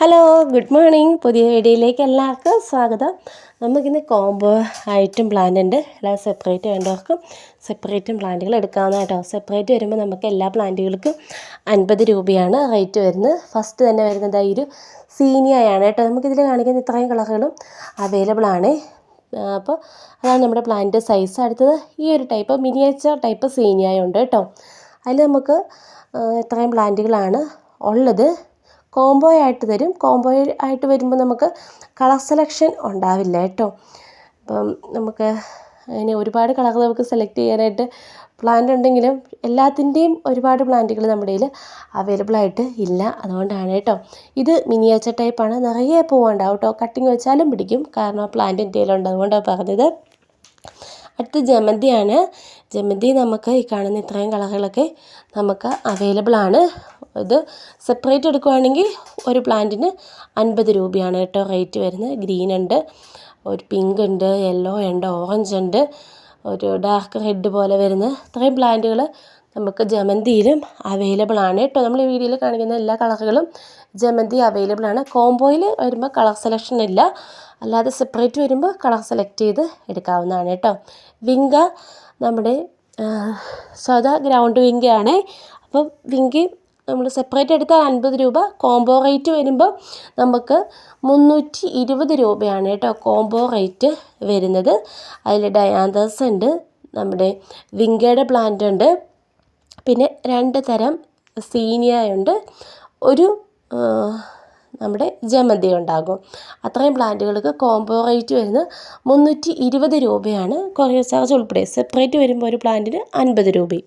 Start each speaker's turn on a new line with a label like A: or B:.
A: Hello good morning പുതിയ വീഡിയോയിലേക്ക് എല്ലാവർക്കും സ്വാഗതം. നമുക്കിന്ന് കോംബോ ആയിട്ടും പ്ലാന്റ് ഉണ്ട്. അല്ലാതെ സെപ്പറേറ്റ് വേണ്ടവർക്കും സെപ്പറേറ്റും പ്ലാന്റുകൾ എടുക്കാവുന്ന കേട്ടോ. സെപ്പറേറ്റ് വരുമ്പോൾ നമുക്ക് എല്ലാ പ്ലാന്റുകൾക്കും അൻപത് രൂപയാണ് റേറ്റ് വരുന്നത്. ഫസ്റ്റ് തന്നെ വരുന്നത് ഈ ഒരു സീനിയയാണ് കേട്ടോ. നമുക്കിതിൽ കാണിക്കുന്ന ഇത്രയും കളറുകളും അവൈലബിൾ ആണ്. അപ്പോൾ അതാണ് നമ്മുടെ പ്ലാന്റ് സൈസ് അടുത്തത് ഈ ഒരു ടൈപ്പ് മിനിയേച്ചർ ടൈപ്പ് സീനിയ ഉണ്ട് കേട്ടോ. അതിൽ നമുക്ക് ഇത്രയും പ്ലാന്റുകളാണ് ഉള്ളത്. കോംബോ ആയിട്ട് തരും. കോംബോ ആയിട്ട് വരുമ്പോൾ നമുക്ക് കളർ സെലക്ഷൻ ഉണ്ടാവില്ല കേട്ടോ. അപ്പം നമുക്ക് അങ്ങനെ ഒരുപാട് കളർ നമുക്ക് സെലക്ട് ചെയ്യാനായിട്ട് പ്ലാന്റ് ഉണ്ടെങ്കിലും എല്ലാത്തിന്റെയും ഒരുപാട് പ്ലാന്റുകൾ നമ്മുടെ കയ്യിൽ അവൈലബിൾ ആയിട്ട് ഇല്ല. അതുകൊണ്ടാണ് കേട്ടോ. ഇത് മിനിയേച്ചർ ടൈപ്പാണ് നിറയെ പൂവുണ്ടാവും കേട്ടോ. കട്ടിങ് വെച്ചാലും പിടിക്കും. കാരണം പ്ലാന്റ് എന്റെ കയ്യിലുണ്ട് അതുകൊണ്ടാണ് പറഞ്ഞത്. അടുത്ത ജമന്തിയാണ്. ജമന്തി നമുക്ക് ഈ കാണുന്ന ഇത്രയും കളറുകളൊക്കെ നമുക്ക് അവൈലബിൾ ആണ്. ഇത് സെപ്പറേറ്റ് എടുക്കുകയാണെങ്കിൽ ഒരു പ്ലാന്റിന് അൻപത് രൂപയാണ് കേട്ടോ റേറ്റ് വരുന്നത്. ഗ്രീൻ ഉണ്ട് ഒരു പിങ്ക് ഉണ്ട് യെല്ലോ ഉണ്ട് ഓറഞ്ച് ഉണ്ട് ഒരു ഡാർക്ക് റെഡ് പോലെ വരുന്ന ഇത്രയും പ്ലാന്റുകൾ നമുക്ക് ജമന്തിയിലും അവൈലബിൾ ആണ് കേട്ടോ. നമ്മൾ ഈ വീഡിയോയിൽ കാണിക്കുന്ന എല്ലാ കളറുകളും ജമന്തി അവൈലബിൾ ആണ്. കോംബോയിൽ വരുമ്പോൾ കളർ സെലക്ഷൻ ഇല്ല. അല്ലാതെ സെപ്പറേറ്റ് വരുമ്പോൾ കളർ സെലക്ട് ചെയ്ത് എടുക്കാവുന്നതാണ് കേട്ടോ. വിങ്ക നമ്മുടെ സാധാ ഗ്രൗണ്ട് വിങ്കയാണ്. അപ്പോൾ വിങ്കി നമ്മൾ സെപ്പറേറ്റ് എടുത്താൽ അൻപത് രൂപ കോംബോ റേറ്റ് വരുമ്പോൾ നമുക്ക് മുന്നൂറ്റി ഇരുപത് രൂപയാണ് കേട്ടോ കോംബോ റേറ്റ് വരുന്നത്. അതിൽ ഡയാന്തസ് ഉണ്ട് നമ്മുടെ വിങ്കയുടെ പ്ലാന്റ് ഉണ്ട് പിന്നെ രണ്ട് തരം സീനിയ ഉണ്ട്. ഒരു നമ്മുടെ ജമന്തി ഉണ്ടാകും. അത്രയും പ്ലാന്റുകൾക്ക് കോംബോ റേറ്റ് വരുന്നത് മുന്നൂറ്റി ഇരുപത് രൂപയാണ്. കൊറിയർ ചാർജ് ഉൾപ്പെടെ സെപ്പറേറ്റ് വരുമ്പോൾ ഒരു പ്ലാന്റിന് അൻപത് രൂപയും.